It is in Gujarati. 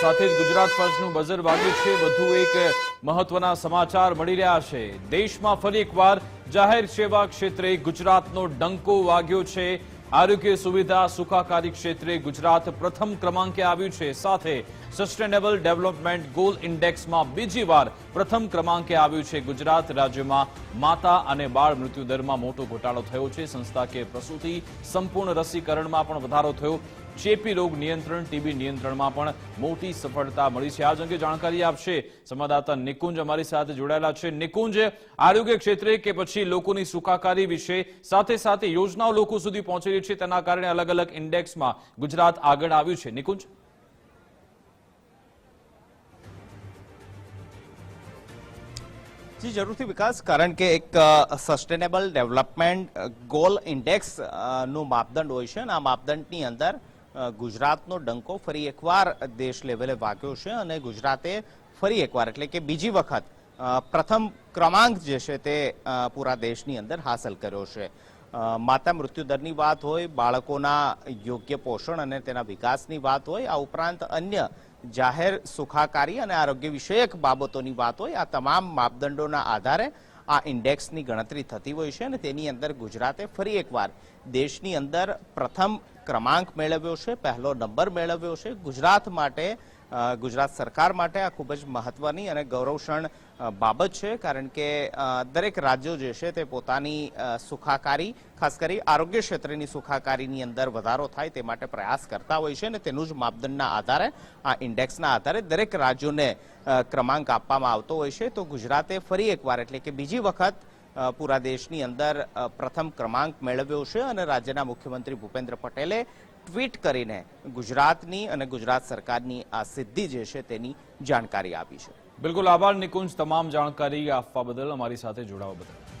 સાથે જ ગુજરાત ફર્સ્ટનું બઝર વાગ્યું છે. વધુ એક મહત્વના સમાચાર મળી રહ્યા છે. દેશમાં ફરી એકવાર જાહેર સેવા ક્ષેત્રે ગુજરાતનો ડંકો વાગ્યો છે. આરોગ્ય સુવિધા સુખાકારી ક્ષેત્રે ગુજરાત પ્રથમ ક્રમાંકે આવ્યું છે. સાથે સસ્ટેનેબલ ડેવલપમેન્ટ ગોલ ઇન્ડેક્સમાં બીજી વાર પ્રથમ ક્રમાંકે આવ્યું છે ગુજરાત. રાજ્યમાં માતા અને બાળ મૃત્યુદરમાં મોટો ઘટાડો થયો છે. સંસ્થાકીય પ્રસૂતિ સંપૂર્ણ રસીકરણમાં પણ વધારો થયો. ચેપી રોગ નિયંત્રણ, ટીબી નિયંત્રણમાં પણ મોટી સફળતા મળી છે. આ અંગે જાણકારી આપશે સંવાદદાતા નિકુંજ. અમારી સાથે જોડાયેલા છે. નિકુંજ, આરોગ્ય ક્ષેત્રે કે પછી લોકોની સુખાકારી વિશે સાથે સાથે યોજનાઓ લોકો સુધી પહોંચી રહી છે, તેના કારણે અલગ અલગ ઇન્ડેક્સમાં ગુજરાત આગળ આવ્યું છે. નિકુંજ? જી, જરૂરથી વિકાસ, કારણ કે એક સસ્ટેનેબલ ડેવલપમેન્ટ ગોલ ઇન્ડેક્સનું માપદંડ હોય છે અને આ માપદંડની અંદર ગુજરાતનો ડંકો ફરી એકવાર દેશ લેવલે વાગ્યો છે અને ગુજરાતે ફરી એકવાર, એટલે કે બીજી વખત પ્રથમ ક્રમાંક જે છે તે પૂરા દેશની અંદર હાંસલ કર્યો છે. માતા મૃત્યુદરની વાત હોય, બાળકોના યોગ્ય પોષણ અને તેના વિકાસની વાત હોય, આ ઉપરાંત અન્ય જાહેર સુખાકારી અને આરોગ્ય વિષયક બાબતોની વાત હોય, આ તમામ માપદંડોના આધારે આ ઇન્ડેક્સની ગણતરી થતી હોય છે અને તેની અંદર ગુજરાતે ફરી એકવાર દેશની અંદર પ્રથમ ક્રમાંક મેળવ્યો છે, પહેલો નંબર મેળવ્યો છે. ગુજરાત માટે ગુજરાત સરકાર માટે આ ખૂબ જ મહત્વની અને ગૌરવક્ષણ બાબત છે, કારણ કે દરેક રાજ્યો જે છે તે પોતાની સુખાકારી, ખાસ કરી આરોગ્ય ક્ષેત્રની સુખાકારીની અંદર વધારો થાય તે માટે પ્રયાસ કરતા હોય છે અને તેનું જ માપદંડના આધારે, આ ઇન્ડેક્સના આધારે દરેક રાજ્યોને ક્રમાંક આપવામાં આવતો હોય છે. તો ગુજરાતે ફરી એકવાર એટલે કે બીજી વખત પૂરા દેશની અંદર પ્રથમ ક્રમાંક મેળવ્યો છે અને રાજ્યના મુખ્યમંત્રી ભૂપેન્દ્ર પટેલે ટ્વીટ કરીને ગુજરાતની અને ગુજરાત સરકારની આ સિદ્ધિ જે છે તેની જાણકારી આપી છે. બિલકુલ આભાર નિકુંજ. તમામ જાણકારી આપવા બદલ અમારી સાથે જોડાવા બદલ.